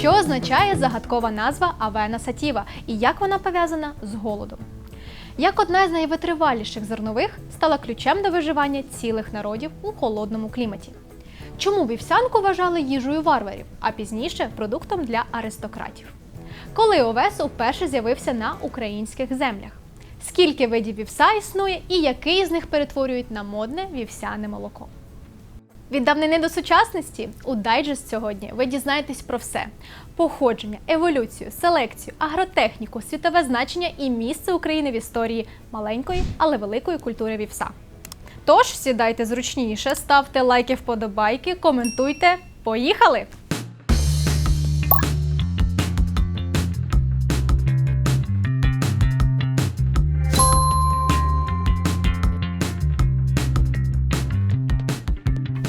Що означає загадкова назва Авена Сатіва і як вона пов'язана з голодом? Як одна з найвитриваліших зернових стала ключем до виживання цілих народів у холодному кліматі? Чому вівсянку вважали їжею варварів, а пізніше продуктом для аристократів? Коли овес уперше з'явився на українських землях? Скільки видів вівса існує і який з них перетворюють на модне вівсяне молоко? Від давнини до сучасності у дайджест сьогодні ви дізнаєтесь про все: походження, еволюцію, селекцію, агротехніку, світове значення і місце України в історії маленької, але великої культури вівса. Тож сідайте зручніше, ставте лайки, вподобайки, коментуйте. Поїхали!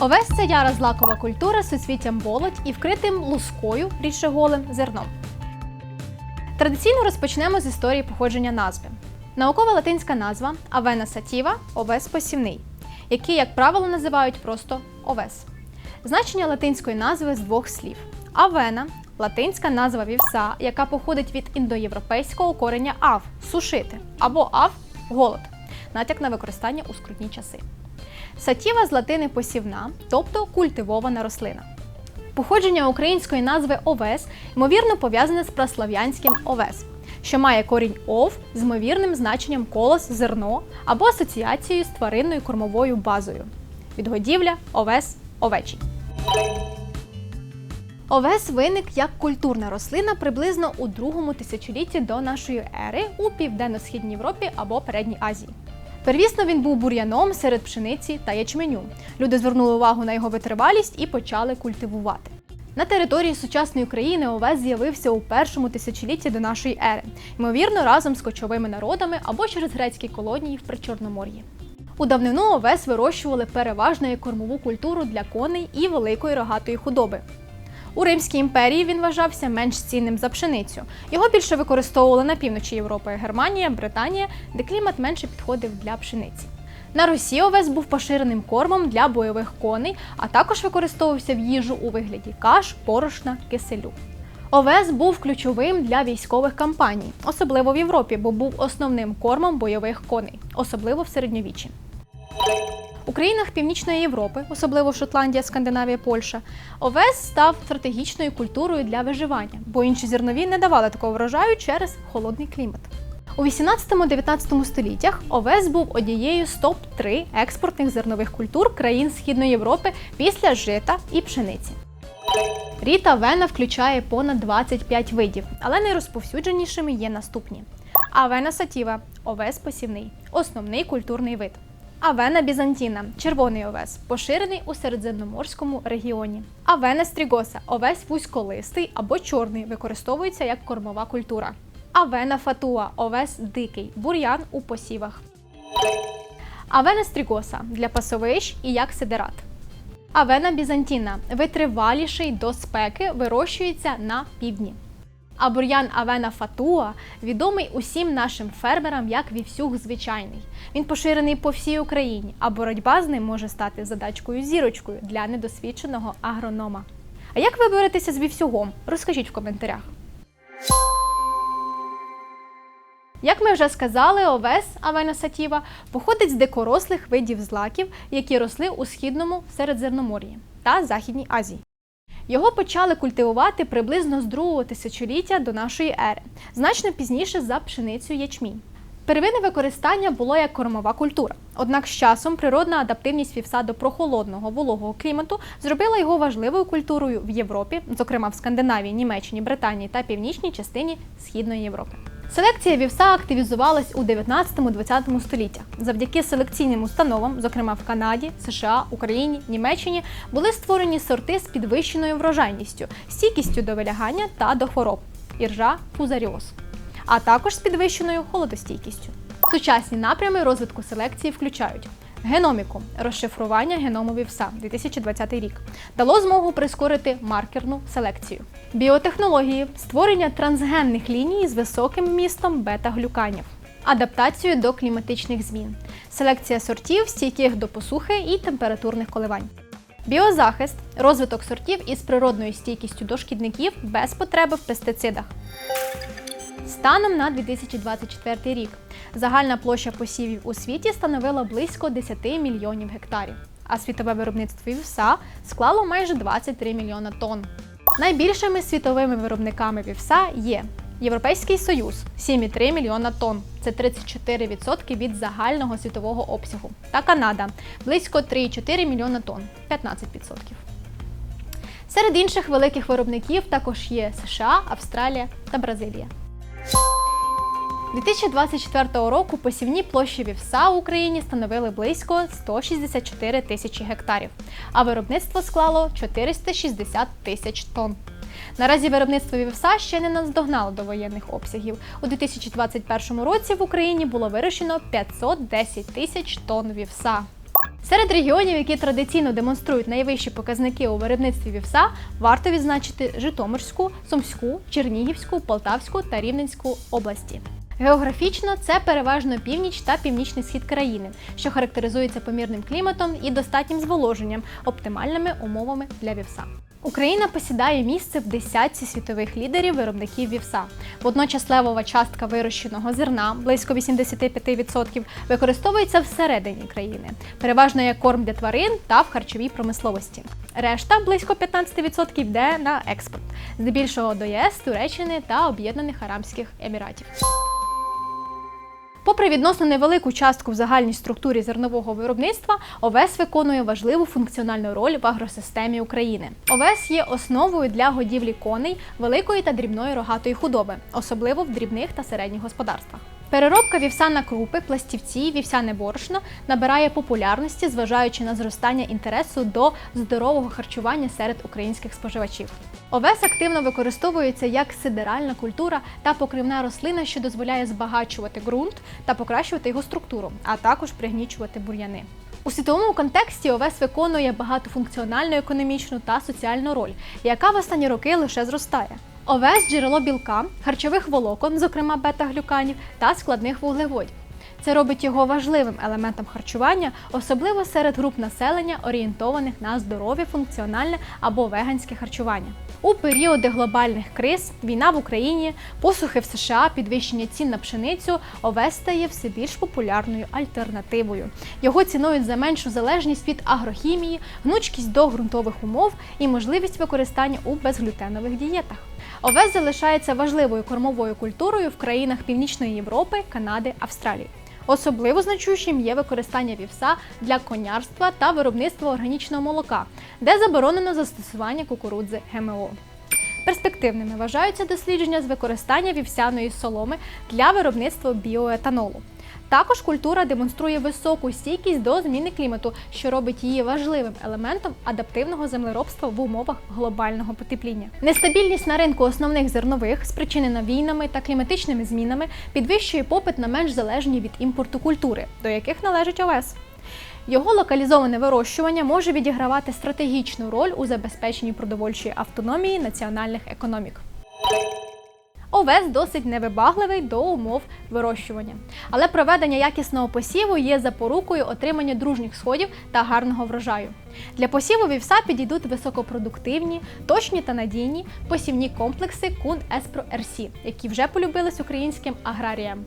Овес це яра злакова культура з суцвіттям болоть і вкритим лускою, рідше голим, зерном. Традиційно розпочнемо з історії походження назви. Наукова латинська назва Авена сатіва овес посівний, який, як правило, називають просто овес. Значення латинської назви з двох слів: авена латинська назва вівса, яка походить від індоєвропейського корення ав сушити або ав голод, натяк на використання у скрутні часи. Сатіва з латини посівна, тобто культивована рослина. Походження української назви овес ймовірно пов'язане з праслав'янським овес, що має корінь ов з ймовірним значенням колос, зерно або асоціацією з тваринною кормовою базою. Відгодівля, овес, овечі. Овес виник як культурна рослина приблизно у другому тисячолітті до нашої ери у південно-східній Європі або Передній Азії. Первісно він був бур'яном серед пшениці та ячменю. Люди звернули увагу на його витривалість і почали культивувати. На території сучасної України овес з'явився у першому тисячолітті до нашої ери, ймовірно, разом з кочовими народами або через грецькі колонії в Причорномор'ї. У давнину овес вирощували переважно як кормову культуру для коней і великої рогатої худоби. У Римській імперії він вважався менш цінним за пшеницю. Його більше використовували на півночі Європи, Германія, Британія, де клімат менше підходив для пшениці. На Русі овес був поширеним кормом для бойових коней, а також використовувався в їжу у вигляді каш, порошна, киселю. Овес був ключовим для військових кампаній, особливо в Європі, бо був основним кормом бойових коней, особливо в середньовіччі. У країнах Північної Європи, особливо Шотландія, Скандинавія, Польща, овес став стратегічною культурою для виживання, бо інші зернові не давали такого врожаю через холодний клімат. У 18-19 століттях овес був однією з топ-3 експортних зернових культур країн Східної Європи після жита і пшениці. Рід авена включає понад 25 видів, але найрозповсюдженішими є наступні: авена сатіва овес посівний, основний культурний вид. Авена бізантіна червоний овес, поширений у середземноморському регіоні. Авена стрігоса овес вузьколистий або чорний, використовується як кормова культура. Авена фатуа овес дикий, бур'ян у посівах. Авена стрігоса для пасовищ і як сидерат. Авена бізантіна витриваліший до спеки, вирощується на півдні. А бур'ян Авена Фатуа відомий усім нашим фермерам як вівсюг звичайний. Він поширений по всій Україні, а боротьба з ним може стати задачкою зірочкою для недосвідченого агронома. А як ви боретеся з вівсюгом? Розкажіть в коментарях. Як ми вже сказали, овес Авена Сатіва походить з дикорослих видів злаків, які росли у східному Середземномор'ї та Західній Азії. Його почали культивувати приблизно з другого тисячоліття до нашої ери, значно пізніше за пшеницю ячмінь. Первинне використання було як кормова культура. Однак з часом природна адаптивність вівса до прохолодного вологого клімату зробила його важливою культурою в Європі, зокрема в Скандинавії, Німеччині, Британії та північній частині Східної Європи. Селекція вівса активізувалась у 19-20 століттях. Завдяки селекційним установам, зокрема в Канаді, США, Україні, Німеччині, були створені сорти з підвищеною врожайністю, стійкістю до вилягання та до хвороб іржа, фузаріоз, а також з підвищеною холодостійкістю. Сучасні напрями розвитку селекції включають Геноміку розшифрування геному вівса 2020 рік дало змогу прискорити маркерну селекцію. Біотехнології створення трансгенних ліній з високим вмістом бета-глюканів, адаптацію до кліматичних змін, селекція сортів, стійких до посухи і температурних коливань. біозахист, розвиток сортів із природною стійкістю до шкідників без потреби в пестицидах. Станом на 2024 рік загальна площа посівів у світі становила близько 10 мільйонів гектарів, а світове виробництво вівса склало майже 23 мільйона тонн. Найбільшими світовими виробниками вівса є Європейський Союз 7,3 мільйона тонн, це 34% від загального світового обсягу, та Канада близько 3,4 мільйона тонн, 15%. Серед інших великих виробників також є США, Австралія та Бразилія. 2024 року посівні площі вівса в Україні становили близько 164 тисячі гектарів, а виробництво склало 460 тисяч тонн. Наразі виробництво вівса ще не наздогнало до воєнних обсягів. У 2021 році в Україні було вирощено 510 тисяч тонн вівса. Серед регіонів, які традиційно демонструють найвищі показники у виробництві вівса, варто відзначити Житомирську, Сумську, Чернігівську, Полтавську та Рівненську області. Географічно це переважно північ та північний схід країни, що характеризується помірним кліматом і достатнім зволоженням, оптимальними умовами для вівса. Україна посідає місце в десятці світових лідерів виробників вівса. Водночас левова частка вирощеного зерна близько 85% використовується всередині країни, переважно як корм для тварин та в харчовій промисловості. Решта близько 15% йде на експорт, здебільшого до ЄС, Туреччини та Об'єднаних Арабських Еміратів. Попри відносно невелику частку в загальній структурі зернового виробництва, овес виконує важливу функціональну роль в агросистемі України. Овес є основою для годівлі коней, великої та дрібної рогатої худоби, особливо в дрібних та середніх господарствах. Переробка вівса на крупи, пластівці, вівсяне борошно набирає популярності, зважаючи на зростання інтересу до здорового харчування серед українських споживачів. Овес активно використовується як сидеральна культура та покривна рослина, що дозволяє збагачувати ґрунт та покращувати його структуру, а також пригнічувати бур'яни. У світовому контексті овес виконує багатофункціональну економічну та соціальну роль, яка в останні роки лише зростає. Овес джерело білка, харчових волокон, зокрема бета-глюканів, та складних вуглеводів. Це робить його важливим елементом харчування, особливо серед груп населення, орієнтованих на здорове, функціональне або веганське харчування. У періоди глобальних криз, війна в Україні, посухи в США, підвищення цін на пшеницю, овес стає все більш популярною альтернативою. Його цінують за меншу залежність від агрохімії, гнучкість до ґрунтових умов і можливість використання у безглютенових дієтах. Овес залишається важливою кормовою культурою в країнах Північної Європи, Канади, Австралії. Особливо значущим є використання вівса для конярства та виробництва органічного молока, де заборонено застосування кукурудзи ГМО. Перспективними вважаються дослідження з використання вівсяної соломи для виробництва біоетанолу. Також культура демонструє високу стійкість до зміни клімату, що робить її важливим елементом адаптивного землеробства в умовах глобального потепління. Нестабільність на ринку основних зернових, спричинена війнами та кліматичними змінами, підвищує попит на менш залежні від імпорту культури, до яких належить овес. Його локалізоване вирощування може відігравати стратегічну роль у забезпеченні продовольчої автономії національних економік. Овес досить невибагливий до умов вирощування, але проведення якісного посіву є запорукою отримання дружніх сходів та гарного врожаю. Для посіву вівса підійдуть високопродуктивні, точні та надійні посівні комплекси Кун Еспро РС, які вже полюбились українським аграріям.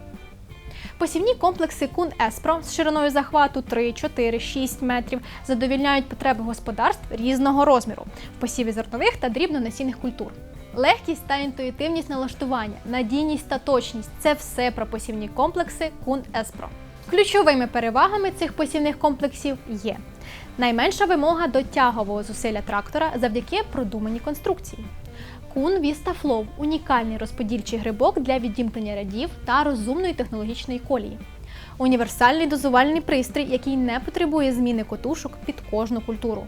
Посівні комплекси Кун Еспро з шириною захвату 3, 4, 6 метрів задовільняють потреби господарств різного розміру в посіві зернових та дрібнонасінних культур. Легкість та інтуїтивність налаштування, надійність та точність це все про посівні комплекси Кун Еспро. Ключовими перевагами цих посівних комплексів є найменша вимога до тягового зусилля трактора завдяки продуманій конструкції. Кун Vista Flow – унікальний розподільчий грибок для відімкнення рядів та розумної технологічної колії. Універсальний дозувальний пристрій, який не потребує зміни котушок під кожну культуру.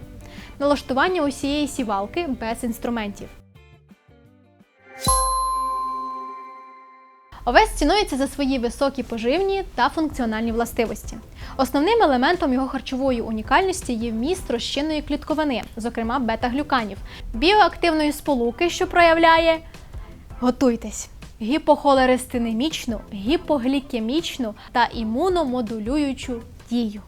Налаштування усієї сівалки без інструментів. Овес цінується за свої високі поживні та функціональні властивості. Основним елементом його харчової унікальності є вміст розчинної клітковини, зокрема бета-глюканів, біоактивної сполуки, що проявляє готуйтесь гіпохолеристинемічну, гіпоглікемічну та імуномодулюючу дію.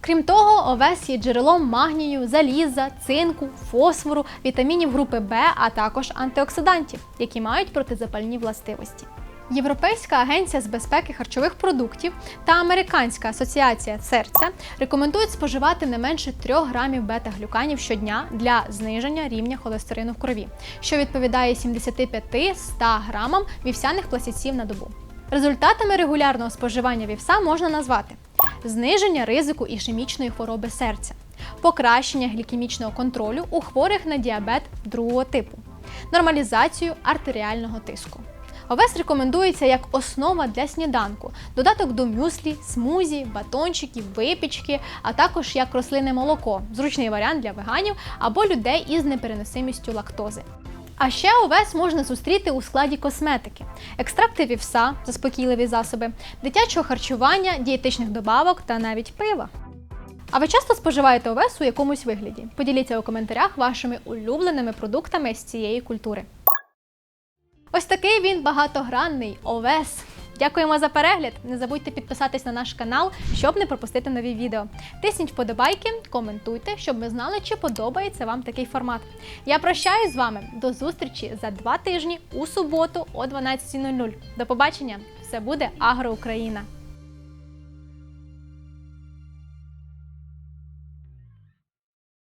Крім того, овес є джерелом магнію, заліза, цинку, фосфору, вітамінів групи Б, а також антиоксидантів, які мають протизапальні властивості. Європейська агенція з безпеки харчових продуктів та Американська асоціація серця рекомендують споживати не менше 3 грамів бета-глюканів щодня для зниження рівня холестерину в крові, що відповідає 75-100 грамам вівсяних пластівців на добу. Результатами регулярного споживання вівса можна назвати зниження ризику ішемічної хвороби серця, покращення глікемічного контролю у хворих на діабет другого типу, нормалізацію артеріального тиску. Овес рекомендується як основа для сніданку, додаток до мюслі, смузі, батончиків, випічки, а також як рослинне молоко, зручний варіант для веганів або людей із непереносимістю лактози. А ще овес можна зустріти у складі косметики, екстракти вівса, заспокійливі засоби, дитячого харчування, дієтичних добавок та навіть пива. А ви часто споживаєте овес у якомусь вигляді? Поділіться у коментарях вашими улюбленими продуктами з цієї культури. Ось такий він багатогранний овес. Дякуємо за перегляд! Не забудьте підписатись на наш канал, щоб не пропустити нові відео. Тисніть вподобайки, коментуйте, щоб ми знали, чи подобається вам такий формат. Я прощаюсь з вами до зустрічі за два тижні у суботу о 12.00. До побачення! Все буде Агро Україна!